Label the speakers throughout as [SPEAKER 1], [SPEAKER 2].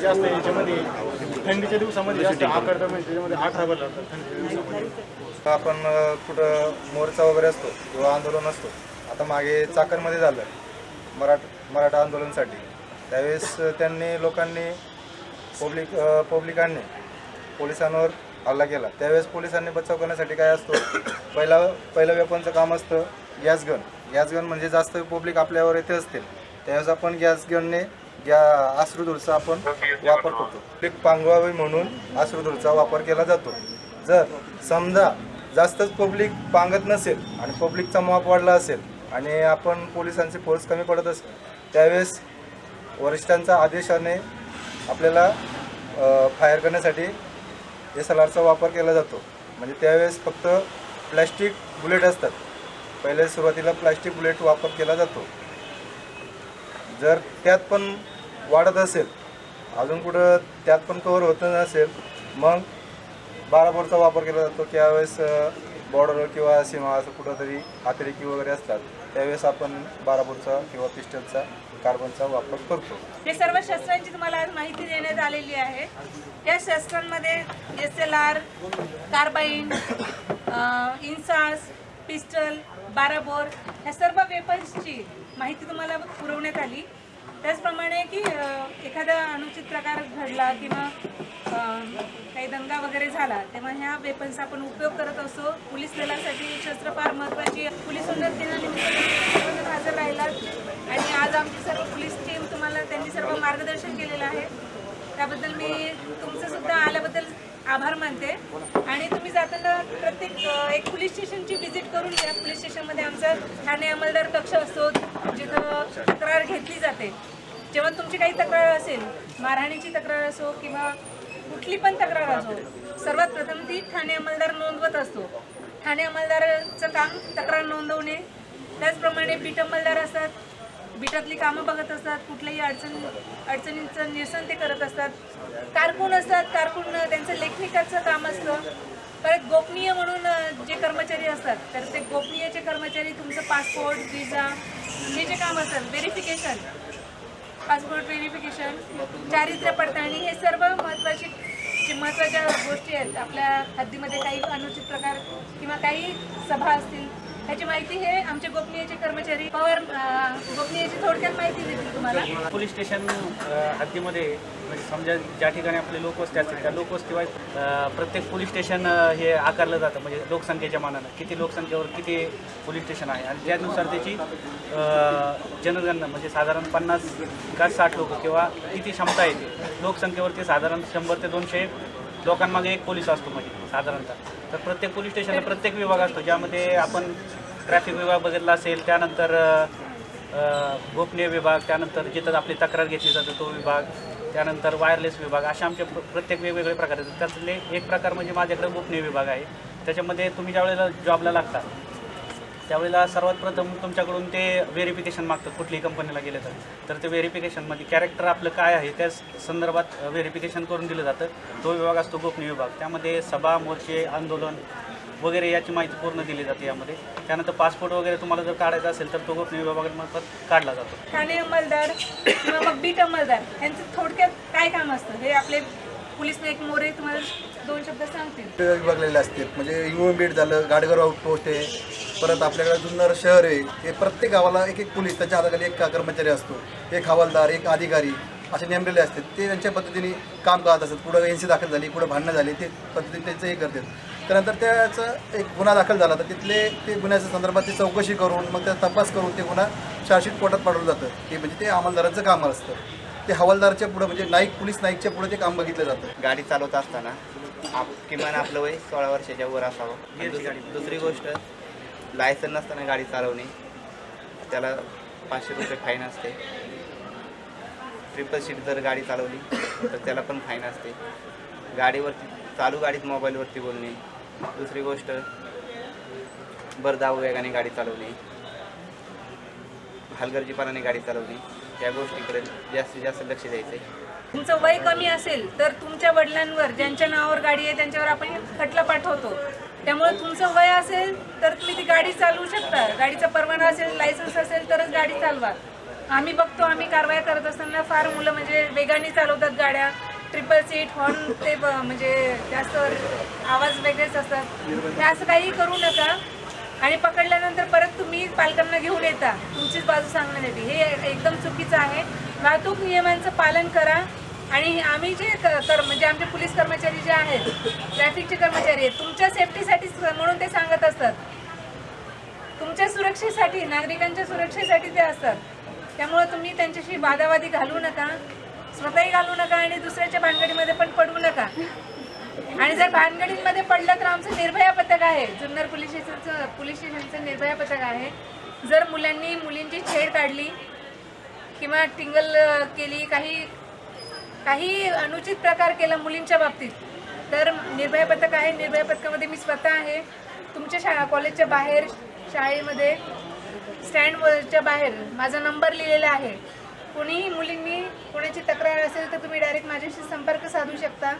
[SPEAKER 1] अकरा जास्त याच्यामध्ये थंडीच्या दिवसामध्ये जास्त आकडतं म्हणजे त्याच्यामध्ये अठरा भरला थंडीच्या दिवसामध्ये.
[SPEAKER 2] आपण कुठं मोर्चा वगैरे असतो किंवा आंदोलन असतो आता मागे चाकणमध्ये झालं मराठ मराठा आंदोलनसाठी. त्यावेळेस त्यांनी लोकांनी पब्लिक पब्लिकांनी पोलिसांवर हल्ला केला. त्यावेळेस पोलिसांनी बचाव करण्यासाठी काय असतो पहिला पहिलं वेपनचं काम असतं गॅस गन. गॅस गन म्हणजे जास्त पब्लिक आपल्यावर येते असतील त्यावेळेस आपण गॅस गनने या आश्रुदूरचा आपण वापर करतो. पब्लिक पांगवावी म्हणून आश्रुदूरचा वापर केला जातो. जर समजा जास्तच पब्लिक पांगत नसेल आणि पब्लिकचा माप वाढला असेल आणि आपण पोलिसांचे फोर्स कमी पडत असेल त्यावेळेस वरिष्ठांच्या आदेशाने आपल्याला फायर करण्यासाठी एस एल आरचा वापर केला जातो. म्हणजे त्यावेळेस फक्त प्लॅस्टिक बुलेट असतात. पहिले सुरुवातीला प्लॅस्टिक बुलेट वापर केला जातो. जर त्यात पण वाढत असेल अजून कुठं त्यात पण कवर होत नसेल मग बाराबोरचा वापर केला जातो. त्यावेळेस बॉर्डर किंवा सीमा असं कुठंतरी अतिरेकी वगैरे असतात त्यावेळेस आपण बाराबोरचा किंवा पिस्टलचा कार्बनचा वापर करतो.
[SPEAKER 3] हे सर्व शस्त्रांची तुम्हाला आज माहिती देण्यात आलेली आहे. या शस्त्रांमध्ये S L R carbine INSAS pistol बाराबोर ह्या सर्व वेपन्सची माहिती तुम्हाला पुरवण्यात आली. त्याचप्रमाणे की एखादा अनुचित प्रकार घडला किंवा काही दंगा वगैरे झाला तेव्हा ह्या वेपन्सचा आपण उपयोग करत असतो. पोलीस दलासाठी शस्त्र फार महत्त्वाची पोलीस उन्नत दिनानिमित्त हजर राहिला आणि आज आमची सर्व पोलीस टीम तुम्हाला त्यांनी सर्व मार्गदर्शन केलेलं आहे. त्याबद्दल मी तुमचं सुद्धा आल्याबद्दल आभार मानते. आणि आम्ही जाताना प्रत्येक एक पोलीस स्टेशनची व्हिजिट करून घ्या पोलीस स्टेशनमध्ये आमचा ठाणे अंमलदार कक्ष असतो जिथं तक्रार घेतली जाते. जेव्हा तुमची काही तक्रार असेल मारहाणीची तक्रार असो किंवा कुठली पण तक्रार असो सर्वात प्रथम ती ठाणे अंमलदार नोंदवत असतो. ठाणे अंमलदाराचं काम तक्रार नोंदवणे त्याचप्रमाणे बीट अंमलदार असतात बीटातली कामं बघत असतात कुठल्याही अडचण अडचणींचं निरसन ते करत असतात. कारकून असतात कारकून त्यांचं लेखनिकाचं काम असतं. परत गोपनीय म्हणून जे कर्मचारी असतात तर ते गोपनीयचे कर्मचारी तुमचं पासपोर्ट विजा हे जे काम असतात व्हेरिफिकेशन पासपोर्ट व्हेरिफिकेशन चारित्र्य पडताळणी हे सर्व महत्त्वाची जे महत्त्वाच्या गोष्टी आहेत. आपल्या हद्दीमध्ये काही अनुचित प्रकार किंवा काही सभा असतील ह्याची माहिती हे आमचे गोपनीयचे कर्मचारी पवार गोपनीयची थोडक्यात माहिती देतील तुम्हाला.
[SPEAKER 4] पोलीस स्टेशन हद्दीमध्ये म्हणजे समजा ज्या ठिकाणी आपले लोकवस्ती असतील त्या लोकवस्तीवाईज प्रत्येक पोलीस स्टेशन हे आकारलं जातं म्हणजे लोकसंख्येच्या मानानं. किती लोकसंख्येवर किती पोलीस स्टेशन आहे? आणि त्यानुसार त्याची जनगणना म्हणजे साधारण पन्नास का साठ लोक किंवा किती क्षमता येते लोकसंख्येवरती साधारण शंभर ते दोनशे लोकांमागे एक पोलीस असतो म्हणजे साधारणतः. तर प्रत्येक पोलीस स्टेशनला प्रत्येक विभाग असतो ज्यामध्ये आपण ट्रॅफिक विभाग बघितला असेल त्यानंतर गोपनीय विभाग त्यानंतर जिथं आपली तक्रार घेतली जाते तो विभाग त्यानंतर वायरलेस विभाग असे आमचे प्रत्येक वेगवेगळे प्रकार आहेत. त्यातले एक प्रकार म्हणजे माझ्याकडे गोपनीय विभाग आहे. त्याच्यामध्ये तुम्ही ज्यावेळेला जॉबला लागता त्यावेळेला सर्वात प्रथम तुमच्याकडून ते व्हेरिफिकेशन मागतात कुठलीही कंपनीला गेलं तर. तर ते व्हेरिफिकेशनमध्ये म्हणजे कॅरेक्टर आपलं काय आहे त्या संदर्भात व्हेरिफिकेशन करून दिलं जातं. तो विभाग असतो गोपनीय विभाग. त्यामध्ये सभा मोर्चे आंदोलन वगैरे याची माहिती पूर्ण दिली जाते यामध्ये. त्यानंतर पासपोर्ट वगैरे तुम्हाला जर काढायचा असेल तर तो गोपनीय विभागामार्फत काढला जातो.
[SPEAKER 3] ठाणे अंमलदार किंवा मग बीट अंमलदार यांचं थोडक्यात काय काम असतं? हे आपले पोलीस नाईक मोरे तुम्हाला दोन शब्द सांगतील.
[SPEAKER 5] विभागलेले असतील म्हणजे युएम बीट झालं गाडगर आउटपोस्ट आहे. परत आपल्याकडे जुन्नर शहर आहे. हे प्रत्येक गावाला एक एक पोलीस त्याच्या हाताखाली एक कर्मचारी असतो. एक हवालदार एक अधिकारी असे नेमलेले असतात. ते त्यांच्या पद्धतीने काम करत असतात. कुठं एन सी दाखल झाली कुठं भांडणं झाली ते पद्धतीने त्यांचं हे करतात. त्यानंतर त्याचं एक गुन्हा दाखल झाला. तर तिथले ते गुन्ह्याच्या संदर्भात ती चौकशी करून मग त्याचा तपास करून ते गुन्हा शासित कोर्टात पाठवलं जातं. ते म्हणजे ते अंमलदारांचं काम असतं. ते हवालदारच्या पुढं म्हणजे नाईक पोलीस नाईकच्या पुढे ते काम बघितलं जातं.
[SPEAKER 6] गाडी चालवत असताना आप किमान आपलं वय सोळा वर्षाच्या वर असावं. दुसरी गोष्ट लायसन नसताना गाडी चालवणे त्याला पाचशे रुपये फाईन असते. ट्रिपल सीट जर गाडी चालवली तर त्याला पण फाईन असते. गाडीवरती चालू गाडीत मोबाईलवरती बोलणे दुसरी गोष्ट बरदाव वेगाने गाडी चालवणे हलगर्जीपणाने गाडी चालवणे या गोष्टीकडे जास्तीत जास्त लक्ष द्यायचं आहे
[SPEAKER 3] तुमचं वय कमी असेल तर तुमच्या वडिलांवर ज्यांच्या नावावर गाडी आहे त्यांच्यावर आपण खटला पाठवतो. त्यामुळे तुमचं वय असेल तर तुम्ही ती गाडी चालवू शकता. गाडीचा परवाना असेल लायसन्स असेल तरच गाडी चालवा. आम्ही बघतो आम्ही कारवाई करत असताना फार मुलं म्हणजे वेगाने चालवतात गाड्या. ट्रिपल सीट हॉर्न ते ब- म्हणजे जास्त आवाज वेगळेच असतात. हे असं काही करू नका. आणि पकडल्यानंतर परत तुम्ही पालकांना घेऊन येता. तुमचीच बाजू सांगण्यासाठी. हे एकदम चुकीचं आहे. वाहतूक नियमांचं पालन करा. आणि आम्ही जे कर म्हणजे आमचे पोलीस कर्मचारी जे आहेत ट्रॅफिकचे कर्मचारी आहेत तुमच्या सेफ्टीसाठीच म्हणून ते सांगत असतात. तुमच्या सुरक्षेसाठी नागरिकांच्या सुरक्षेसाठी ते असतात. त्यामुळं तुम्ही त्यांच्याशी वादावादी घालू नका. स्वतःही घालू नका आणि दुसऱ्याच्या भानगडीमध्ये पण पडू नका. आणि जर भानगडींमध्ये पडलं तर आमचं निर्भया पथक आहे. जुन्नर पोलीस स्टेशनचं पोलीस स्टेशनचं निर्भया पथक आहे. जर मुलांनी मुलींची छेड काढली किंवा टिंगल केली काही काही अनुचित प्रकार केला मुलींच्या बाबतीत तर निर्भया पथक आहे. निर्भया पथकामध्ये मी स्वतः आहे. तुमच्या शाळा कॉलेजच्या बाहेर शाळेमध्ये स्टँडवरच्या बाहेर माझा नंबर लिहिलेला आहे. कोणीही मुलींनी कोणाची तक्रार असेल तर तुम्ही डायरेक्ट माझ्याशी संपर्क साधू शकता.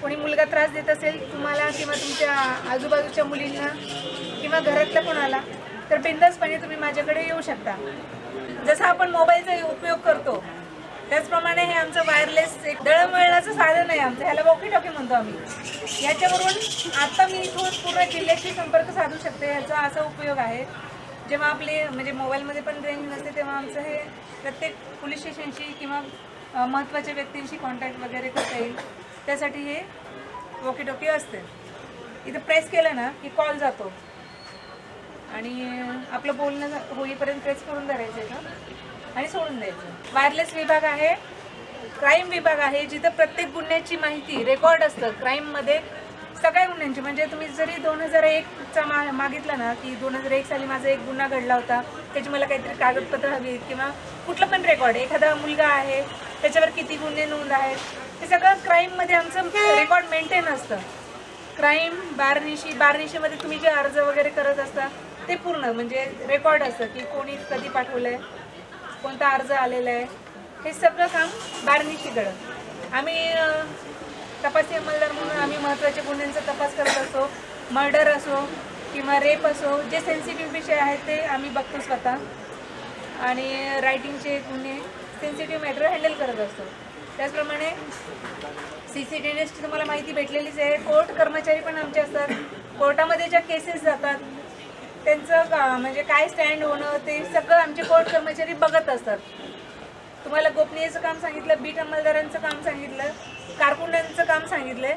[SPEAKER 3] कोणी मुलगा त्रास देत असेल तुम्हाला किंवा तुमच्या आजूबाजूच्या मुलींना किंवा घरातल्या कोणाला तर बिंदासपणे तुम्ही माझ्याकडे येऊ शकता. जसं आपण मोबाईलचा उपयोग करतो त्याचप्रमाणे हे आमचं वायरलेस एक दळणवळणाचं साधन आहे आमचं ह्याला वॉकी टॉकी म्हणतो आम्ही. याच्यावरून आता मी इथून पूर्ण जिल्ह्याशी संपर्क साधू शकते ह्याचा असा उपयोग आहे. जेव्हा आपले म्हणजे मोबाईलमध्ये पण रेंज नसते तेव्हा आमचं हे प्रत्येक पोलीस स्टेशनशी किंवा महत्त्वाच्या व्यक्तींशी कॉन्टॅक्ट वगैरे करता येईल. त्यासाठी हे वॉकी टॉकी असते. इथं प्रेस केलं ना की कॉल जातो. आणि आपलं बोलणं होईपर्यंत प्रेस करून धरायचं का? आणि सोडून द्यायचं. वायरलेस विभाग आहे क्राईम विभाग आहे जिथं प्रत्येक गुन्ह्याची माहिती रेकॉर्ड असतं. क्राईममध्ये सगळ्या गुन्ह्यांची? म्हणजे तुम्ही जरी दोन हजार एकचा मा मागितला ना की दोन हजार एक साली माझा एक गुन्हा घडला होता त्याची मला काहीतरी कागदपत्र हवी आहेत किंवा कुठलं पण रेकॉर्ड एखादा मुलगा आहे त्याच्यावर किती गुन्हे नोंद आहेत हे सगळं क्राईममध्ये आमचं रेकॉर्ड मेंटेन असतं. क्राईम बारनिशी बारनिशीमध्ये तुम्ही जे अर्ज वगैरे करत असता ते पूर्ण म्हणजे रेकॉर्ड असतं की कोणी कधी पाठवलं आहे कोणता अर्ज आलेला आहे हे सगळं काम बारनिशीकडं. आम्ही तपासी अंमलदार म्हणून आम्ही महत्त्वाच्या गुन्ह्यांचा तपास करत असतो मर्डर असो किंवा रेप असो जे सेन्सिटिव्ह विषय आहेत ते आम्ही बघतो स्वतः. आणि रायटिंगचे गुन्हे सेन्सिटिव्ह मॅटर हँडल करत असतो. त्याचप्रमाणे सी सी टी एसची तुम्हाला माहिती भेटलेलीच आहे. कोर्ट कर्मचारी पण आमचे असतात. कोर्टामध्ये ज्या केसेस जातात त्यांचं का- म्हणजे काय स्टँड होणं ते सगळं आमचे कोर्ट कर्मचारी बघत असतात. तुम्हाला गोपनीयचं काम सांगितलं बीट अंमलदारांचं काम सांगितलं कारकुंडांचं काम सांगितलंय.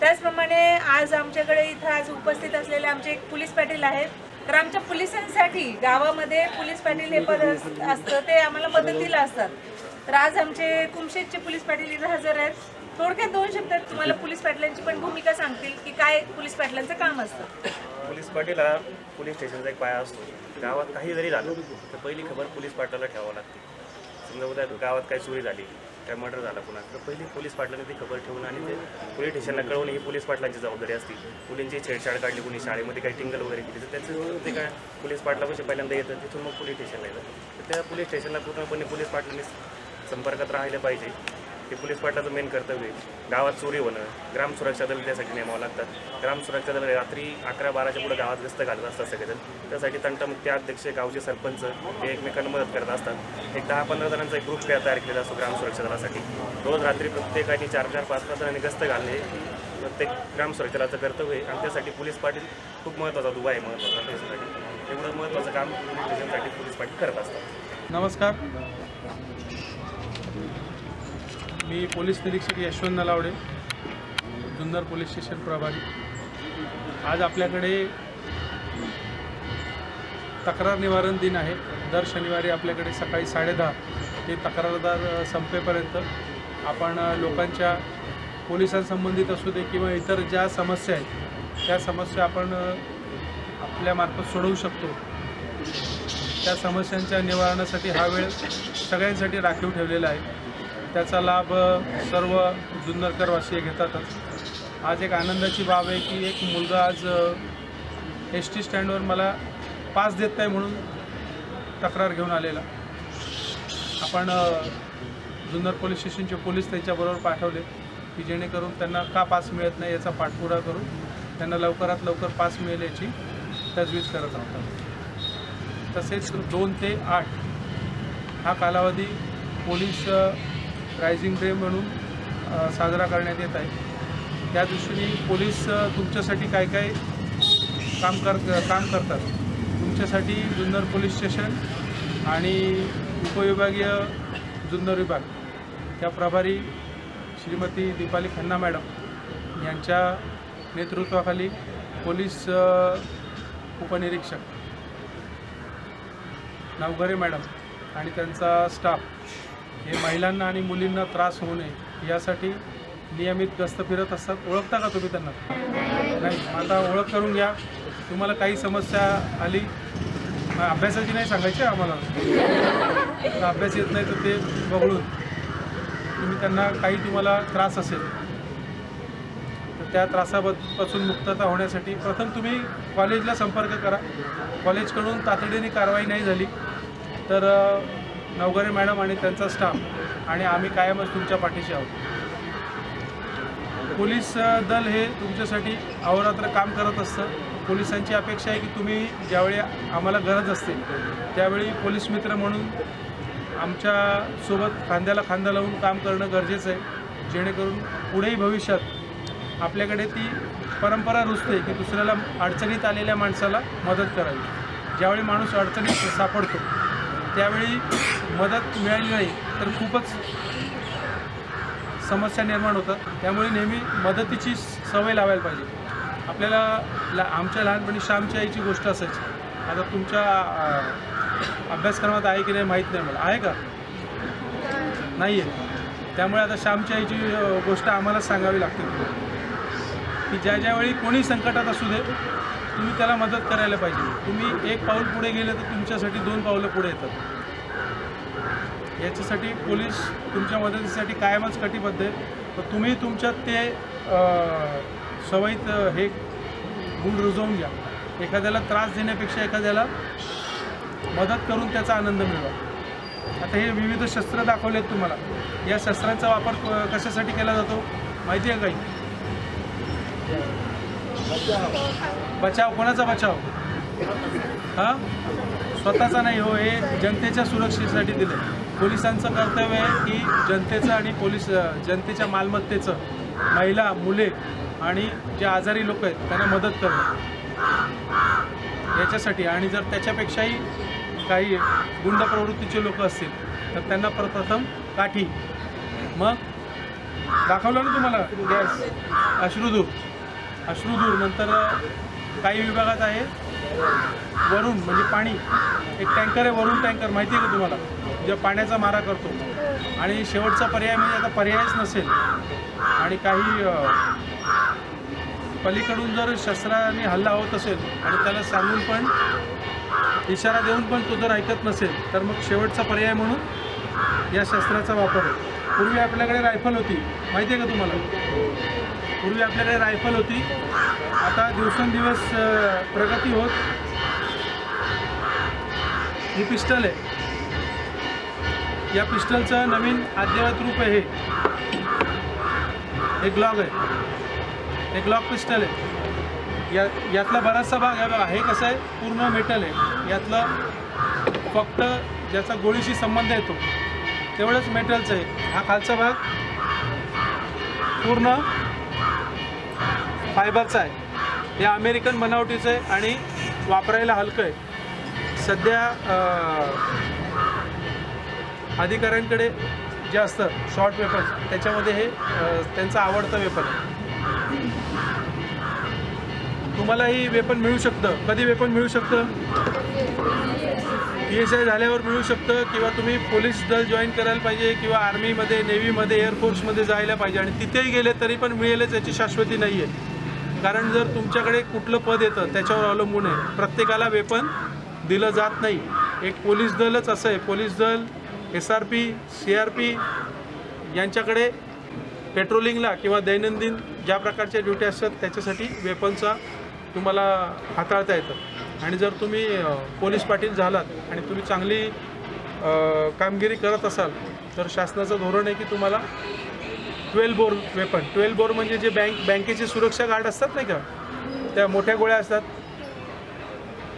[SPEAKER 3] त्याचप्रमाणे आज आमच्याकडे इथं आज उपस्थित असलेले आमचे एक पोलीस पाटील आहेत. तर आमच्या पोलिसांसाठी गावामध्ये पोलीस पाटील हे पद असतं ते आम्हाला मदतीला असतात. तर आज आमचे कुमशेदचे पोलीस पाटील इथं हजर आहेत. थोडक्यात दोन शब्दात तुम्हाला पोलीस पाटलांची पण भूमिका सांगतील की काय पोलीस पाटलांचं काम असतं.
[SPEAKER 7] पोलीस पाटील हा पोलीस स्टेशनचा एक पाया असतो. गावात काही जरी झालं तर पहिली खबर पोलीस पाटलाला ठेवावं लागते. समजा उद्या गावात काही चोरी झाली काय मर्डर झाला पुन्हा? तर पहिली पोलीस पाटलांनी ती खबर ठेवून आणि ते पोलीस स्टेशनला कळवून ही पोलीस पाटलांची जबाबदारी असते. मुलींची छेडछाड काढली कोणी शाळेमध्ये काही टिंगल वगैरे केली. तर त्याचं ते काय पोलीस पाटलापाशी पहिल्यांदा येतं तिथून मग पोलीस स्टेशनला येतं. तर त्या पोलीस स्टेशनला पूर्णपणे पोलीस पाटलांनी संपर्कात राहिलं पाहिजे. हे पोलीस पाटलाचं मेन कर्तव्य आहे. गावात चोरी होणं ग्राम सुरक्षा दल त्यासाठी नेमावं लागतात. ग्राम सुरक्षा दल रात्री अकरा बाराच्या पुढे गावात गस्त घालत असतात सगळेजण. त्यासाठी तंटमुक्ती अध्यक्ष गावचे सरपंच हे एकमेकांना मदत करत असतात. एक दहा पंधरा जणांचा एक ग्रुप तयार केलेला असतो ग्राम सुरक्षा दलासाठी. रोज रात्री प्रत्येकाने चार चार पाच पाच जणांनी गस्त घालणे प्रत्येक ग्राम सुरक्षा दलाचं कर्तव्य आहे. आणि त्यासाठी पोलीस पाटील खूप महत्त्वाचा दुवा आहे महत्त्वाचा त्याच्यासाठी एवढं महत्त्वाचं काम पोलीस स्टेशनसाठी पोलीस पाटील करत असतात.
[SPEAKER 1] नमस्कार. मी पोलीस निरीक्षक यशवंत नलावडे जुन्नर पोलीस स्टेशन प्रभारी. आज आपल्याकडे तक्रार निवारण दिन आहे. दर शनिवारी आपल्याकडे सकाळी साडेदहा ते तक्रारदार संपेपर्यंत आपण लोकांच्या पोलिसांसंबंधित असू दे किंवा इतर ज्या समस्या आहेत त्या समस्या आपण आपल्यामार्फत सोडवू शकतो. त्या समस्यांच्या निवारणासाठी हा वेळ सगळ्यांसाठी राखीव ठेवलेला आहे. त्याचा लाभ सर्व जुन्नरकरवासी घेतातच. आज एक आनंदाची बाब आहे की एक मुलगा आज एस टी स्टँडवर मला पास देत नाही म्हणून तक्रार घेऊन आलेला. आपण जुन्नर पोलीस स्टेशनचे पोलीस त्यांच्याबरोबर पाठवले की जेणेकरून त्यांना का पास मिळत नाही याचा पाठपुरा करून त्यांना लवकरात लवकर पास मिळेल याची तजवीज करत आहोत तसेच दोन ते आठ हा कालावधी पोलीस रायझिंग डे म्हणून साजरा करण्यात येत आहे. त्या दृष्टीने पोलीस तुमच्यासाठी काय काय काम कर काम करतात? तुमच्यासाठी जुन्नर पोलीस स्टेशन आणि उपविभागीय जुन्नर विभाग. त्या प्रभारी श्रीमती दीपाली खन्ना मॅडम यांच्या नेतृत्वाखाली पोलीस उपनिरीक्षक नवघरे मॅडम आणि त्यांचा स्टाफ हे महिलांना आणि मुलींना त्रास होऊ नये यासाठी नियमित गस्त फिरत असतात. ओळखता का तुम्ही त्यांना? नाही. आता ओळख करून घ्या. तुम्हाला काही समस्या आली? अभ्यासाची नाही सांगायची आम्हाला? तर अभ्यास येत नाही तर ते वगळून. तुम्ही त्यांना काही तुम्हाला त्रास असेल तर त्या त्रासापासून मुक्तता होण्यासाठी प्रथम तुम्ही कॉलेजला संपर्क करा. कॉलेजकडून तातडीने कारवाई नाही झाली तर नवगरे मॅडम आणि त्यांचा स्टाफ आणि आम्ही कायमच तुमच्या पाठीशी आहोत. पोलीस दल हे तुमच्यासाठी अहोरात्र काम करत असतं. पोलिसांची अपेक्षा आहे की तुम्ही ज्यावेळी आम्हाला गरज असते त्यावेळी पोलीस मित्र म्हणून आमच्यासोबत खांद्याला खांदा लावून काम करणं गरजेचं आहे. जेणेकरून पुढेही भविष्यात आपल्याकडे ती परंपरा रुजते की दुसऱ्याला अडचणीत आलेल्या माणसाला मदत करावी. ज्यावेळी माणूस अडचणीत सापडतो त्यावेळी मदत मिळाली नाही तर खूपच समस्या निर्माण होतात. त्यामुळे नेहमी मदतीची सवय लावायला पाहिजे. आपल्याला ला आमच्या लहानपणी श्यामच्या आईची गोष्ट असायची. आता तुमच्या अभ्यासक्रमात आहे की नाही माहीत नाही मला. आहे का? नाही आहे त्यामुळे आता श्यामच्या आईची गोष्ट आम्हाला सांगावी लागते. की ज्या ज्यावेळी कोणी संकटात असू दे तुम्ही त्याला मदत करायला पाहिजे. तुम्ही एक पाऊल पुढे गेलं तर तुमच्यासाठी दोन पावलं पुढे येतात. याच्यासाठी पोलीस तुमच्या मदतीसाठी कायमच कटिबद्ध आहे तर तुम्ही तुमच्यात ते सवयीत हे गुण रुजवून घ्या. एखाद्याला त्रास देण्यापेक्षा एखाद्याला मदत करून त्याचा आनंद मिळवा. आता हे विविध शस्त्र दाखवलेत तुम्हाला. या शस्त्रांचा वापर क- कशासाठी केला जातो? माहिती आहे काही? बचाव कोणाचा बचाव? हां? स्वतःचा नाही हो हे जनतेच्या सुरक्षेसाठी दिलं पोलिसांचं कर्तव्य आहे की जनतेचं आणि पोलीस जनतेच्या मालमत्तेचं महिला मुले आणि जे आजारी लोक आहेत त्यांना मदत करणं. याच्यासाठी आणि जर त्याच्यापेक्षाही काही गुंड प्रवृत्तीचे लोक असतील तर त्यांना प्रथम काठी. मग? दाखवलं ना तुम्हाला? गॅस अश्रुधूर अश्रुदूर नंतर काही विभागात आहे. वरून म्हणजे पाणी. एक टँकर आहे वरून टँकर. माहिती आहे का तुम्हाला? जे पाण्याचा मारा करतो. आणि शेवटचा पर्याय म्हणजे आता पर्यायच नसेल. आणि काही पलीकडून जर शस्त्राने हल्ला होत असेल आणि त्याला सांगून पण इशारा देऊन पण तो जर ऐकत नसेल तर मग शेवटचा पर्याय म्हणून या शस्त्राचा वापर आहे. पूर्वी आपल्याकडे रायफल होती. माहिती आहे का तुम्हाला? पूर्वी आपल्याकडे रायफल होती. आता दिवसेंदिवस प्रगती होत. ही पिस्टल आहे. या पिस्टलचं नवीन अद्ययावत रूप आहे हे. ग्लॉग आहे. हे ग्लॉग पिस्टल आहे. या यातला बराचसा भाग आहे बघा. हे कसं आहे? पूर्ण मेटल आहे. यातलं फक्त ज्याचा गोळीशी संबंध येतो तेवढंच मेटलचं आहे. हा खालचा भाग पूर्ण फायबरचं आहे. हे अमेरिकन बनावटीचं आहे आणि वापरायला हलकं आहे. सध्या अधिकाऱ्यांकडे जे असतं शॉर्ट वेपन त्याच्यामध्ये हे त्यांचं आवडतं वेपन आहे. तुम्हालाही वेपन मिळू शकतं. कधी वेपन मिळू शकतं? पी एस आय झाल्यावर मिळू शकतं किंवा तुम्ही पोलीस दल जॉईन करायला पाहिजे किंवा आर्मीमध्ये नेव्हीमध्ये एअरफोर्समध्ये जायला पाहिजे आणि तिथेही गेले तरी पण मिळेलच याची शाश्वती नाही आहे कारण जर तुमच्याकडे कुठलं पद येतं त्याच्यावर अवलंबून आहे. प्रत्येकाला वेपन दिलं जात नाही. एक पोलीस दलच असं आहे. पोलीस दल S R P C R P यांच्याकडे पेट्रोलिंगला किंवा दैनंदिन ज्या प्रकारच्या ड्युटी असतात त्याच्यासाठी वेपनचा तुम्हाला हाताळता येतं. आणि जर तुम्ही पोलीस पाटील झालात आणि तुम्ही चांगली कामगिरी करत असाल तर शासनाचं धोरण आहे की तुम्हाला twelve bore weapon twelve bore म्हणजे जे बँक बँकेचे सुरक्षा गार्ड असतात नाही का? त्या मोठ्या गोळ्या असतात.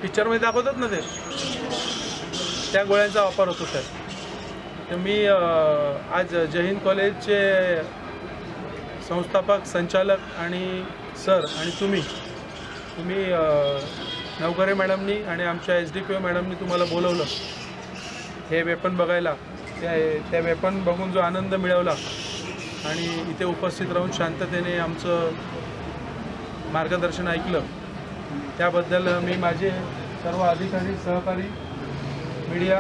[SPEAKER 1] पिक्चरमध्ये दाखवतात ना ते? त्या गोळ्यांचा वापर होतो त्यात तर मी आज जय हिंद कॉलेजचे संस्थापक संचालक आणि सर आणि तुम्ही तुम्ही नवकरे मॅडमनी आणि आमच्या एस डी पी ओ मॅडमनी तुम्हाला बोलवलं. हे वेपन बघायला त्या त्या वेपन बघून जो आनंद मिळवला आणि इथे उपस्थित राहून शांततेने आमचं मार्गदर्शन ऐकलं. त्याबद्दल मी माझे सर्व अधिकारी सहकारी मीडिया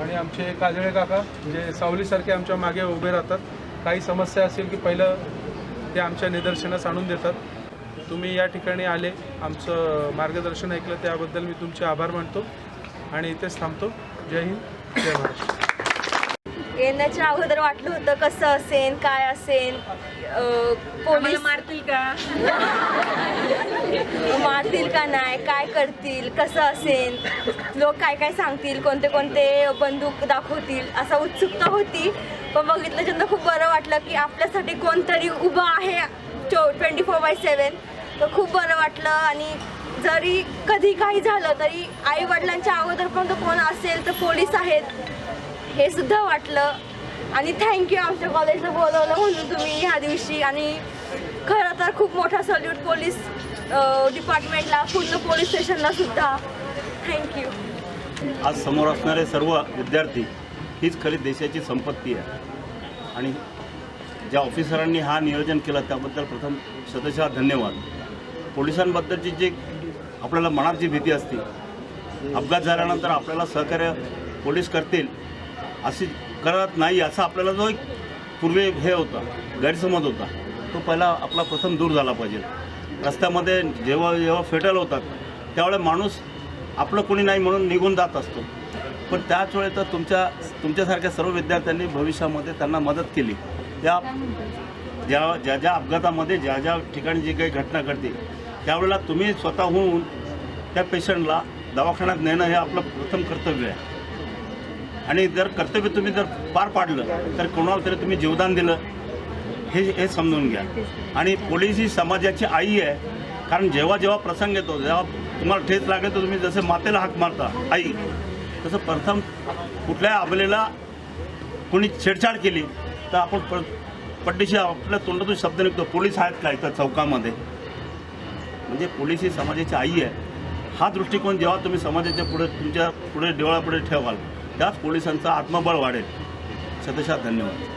[SPEAKER 1] आणि आमचे काजळे काका जे सावलीसारखे आमच्या मागे उभे राहतात काही समस्या असेल की पहिलं ते आमच्या निदर्शनास आणून देतात. तुम्ही या ठिकाणी आले आमचं मार्गदर्शन ऐकलं त्याबद्दल मी तुमचे आभार मानतो आणि इथेच थांबतो. जय हिंद जय महाराष्ट्र.
[SPEAKER 8] येण्याच्या अगोदर वाटलं होतं कसं असेल काय असेल पोलीस
[SPEAKER 3] मारतील का?
[SPEAKER 8] मारतील का नाही काय करतील कसं असेल लोक काय काय सांगतील कोणते कोणते बंदूक दाखवतील असा उत्सुकता होती. पण बघितल्याच्यानंतर खूप बरं वाटलं की आपल्यासाठी कोणतरी उभं आहे चो ट्वेंटी फोर बाय सेवन तर खूप बरं वाटलं आणि जरी कधी काही झालं तरी आई वडिलांच्या अगोदर पण कोण असेल तर पोलीस आहेत. हे सुद्धा वाटलं. आणि थँक्यू आमच्या कॉलेजला बोलवलं म्हणून तुम्ही ह्या दिवशी. आणि खरं तर खूप मोठा सल्यूट पोलीस डिपार्टमेंटला पूर्ण पोलीस स्टेशनला सुद्धा. थँक्यू
[SPEAKER 9] आज समोर असणारे सर्व विद्यार्थी हीच खरी देशाची संपत्ती आहे. आणि ज्या ऑफिसरांनी हा नियोजन केलं त्याबद्दल प्रथम सदस्या धन्यवाद. पोलिसांबद्दलची जी आपल्याला मनात जी भीती असते अपघात झाल्यानंतर आपल्याला सहकार्य पोलीस करतील अशी करत नाही असा आपल्याला जो एक पूर्वी हे होता गैरसमज होता तो पहिला आपला प्रथम दूर झाला पाहिजे. रस्त्यामध्ये जेव्हा जेव्हा फेटल होतात त्यावेळेला माणूस आपलं कोणी नाही म्हणून निघून जात असतो. पण त्याच वेळेत तर तुमच्या तुमच्यासारख्या सर्व विद्यार्थ्यांनी भविष्यामध्ये त्यांना मदत केली. त्या ज्या ज्या ज्या अपघातामध्ये ज्या ज्या ठिकाणी जी काही घटना घडते त्यावेळेला तुम्ही स्वतःहून त्या पेशंटला दवाखान्यात नेणं हे आपलं प्रथम कर्तव्य आहे. आणि जर कर्तव्य तुम्ही जर पार पाडलं तर कोणाला तरी तुम्ही जीवदान दिलं हे हे समजून घ्या. आणि पोलीस ही समाजाची आई आहे कारण जेव्हा जेव्हा प्रसंग येतो जेव्हा तुम्हाला ठेच लागेल तर तुम्ही जसे मातेला हाक मारता आई. तसं प्रथम कुठल्या आपल्याला कोणी छेडछाड केली तर आपण प पट्टीशी आपल्या तोंडातून शब्द निघतो पोलीस आहेत का इथं चौकामध्ये? म्हणजे पोलीस ही समाजाची आई आहे. हा दृष्टिकोन जेव्हा तुम्ही समाजाच्या पुढे तुमच्यापुढे डोळ्यापुढे ठेवाल त्याच पोलिसांचं आत्मबळ वाढेल. सदशात धन्यवाद.